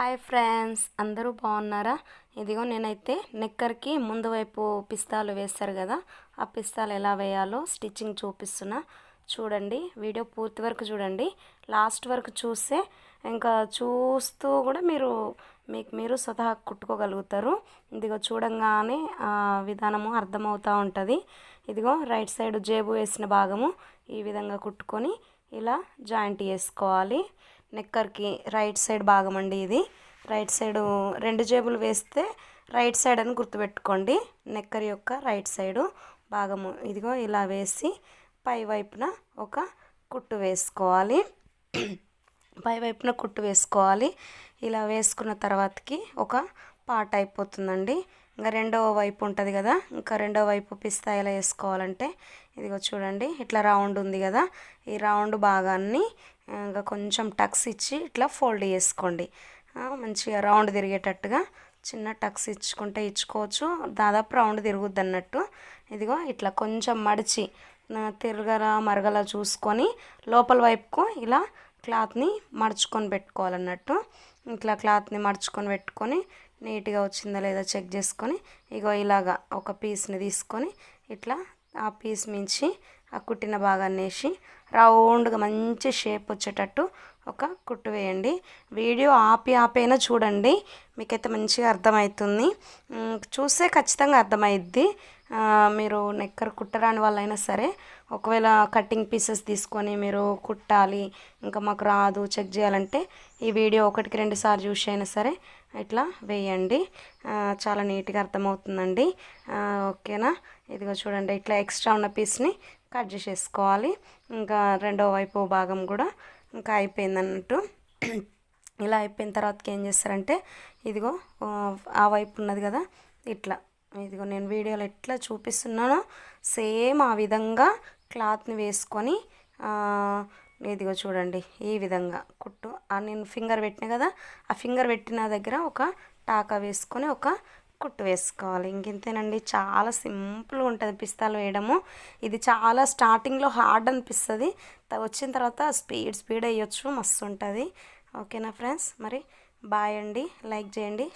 Hi friends అందరూ బాగున్నారా? ఇదిగో నేనైతే నెక్కర్కి ముందు వైపు పిస్తాలు వేస్తారు కదా ఆ పిస్తాలు ఎలా వేయాలో స్టిచ్చింగ్ చూపిస్తున్నా. చూడండి వీడియో పూర్తి వరకు చూడండి. లాస్ట్ వరకు చూస్తే ఇంకా చూస్తూ కూడా మీరు మీకు మీరు స్వతహా కుట్టుకోగలుగుతారు. ఇదిగో చూడంగానే ఆ విధానము అర్థమవుతూ ఉంటుంది. ఇదిగో రైట్ సైడ్ జేబు వేసిన భాగము ఈ విధంగా కుట్టుకొని ఇలా జాయింట్ చేసుకోవాలి. నెక్కర్కి రైట్ సైడ్ భాగం అండి ఇది. రైట్ సైడ్ రెండు జేబులు వేస్తే రైట్ సైడ్ అని గుర్తుపెట్టుకోండి. నెక్కర్ యొక్క రైట్ సైడు భాగము. ఇదిగో ఇలా వేసి పై వైపున ఒక కుట్టు వేసుకోవాలి. పై వైపున కుట్టు వేసుకోవాలి. ఇలా వేసుకున్న తర్వాతకి ఒక పాట అయిపోతుందండి. ఇంకా రెండవ వైపు ఉంటుంది కదా ఇంకా రెండవ వైపు పిస్తా ఎలా వేసుకోవాలంటే ఇదిగో చూడండి ఇట్లా రౌండ్ ఉంది కదా ఈ రౌండ్ భాగాన్ని ఇంకా కొంచెం టక్స్ ఇచ్చి ఇట్లా ఫోల్డ్ చేసుకోండి. మంచిగా రౌండ్ తిరిగేటట్టుగా చిన్న టక్స్ ఇచ్చుకుంటే ఇచ్చుకోవచ్చు దాదాపు రౌండ్ తిరుగుద్ది అన్నట్టు. ఇదిగో ఇట్లా కొంచెం మడిచి తిరగల మరగల చూసుకొని లోపల వైపుకు ఇలా క్లాత్ని మడుచుకొని పెట్టుకోవాలన్నట్టు. ఇట్లా క్లాత్ని మడుచుకొని పెట్టుకొని నీట్గా వచ్చిందా లేదా చెక్ చేసుకొని ఇగో ఇలాగా ఒక పీస్ని తీసుకొని ఇట్లా ఆ పీస్ మించి ఆ కుట్టిన భాగాన్ని వేసి రౌండ్గా మంచి షేప్ వచ్చేటట్టు ఒక కుట్టు వేయండి. వీడియో ఆపి ఆపైనా చూడండి. మీకైతే మంచిగా అర్థమవుతుంది. చూస్తే ఖచ్చితంగా అర్థమైద్ది మీరు నెక్కర్ కుట్టరాని వాళ్ళైనా సరే ఒకవేళ కటింగ్ పీసెస్ తీసుకొని మీరు కుట్టాలి ఇంకా మాకు రాదు చెక్ చేయాలంటే ఈ వీడియో ఒకటికి రెండు సార్లు చూసి అయినా సరే ఇట్లా వేయండి. చాలా నీట్గా అర్థమవుతుందండి. ఓకేనా? ఇదిగో చూడండి ఇట్లా ఎక్స్ట్రా ఉన్న పీస్ని కట్ చేసేసుకోవాలి. ఇంకా రెండో వైపు భాగం కూడా ఇంకా అయిపోయింది అన్నట్టు ఇలా అయిపోయిన తర్వాతకి ఏం చేస్తారంటే ఇదిగో ఆ వైపు ఉన్నది కదా ఇట్లా ఇదిగో నేను వీడియోలో ఎట్లా చూపిస్తున్నానో సేమ్ ఆ విధంగా క్లాత్ని వేసుకొని ఇదిగో చూడండి ఈ విధంగా కుట్టు. నేను ఫింగర్ పెట్టిన కదా ఆ ఫింగర్ పెట్టిన దగ్గర ఒక టాకా వేసుకొని ఒక కుట్టు వేసుకోవాలి. ఇంకెంతేనండి చాలా సింపుల్గా ఉంటుంది పిస్తాలు వేయడము. ఇది చాలా స్టార్టింగ్లో హార్డ్ అనిపిస్తుంది. వచ్చిన తర్వాత స్పీడ్ స్పీడ్ వేయొచ్చు మస్తు ఉంటుంది. ఓకేనా ఫ్రెండ్స్? మరి బాయ్ అండి లైక్ చేయండి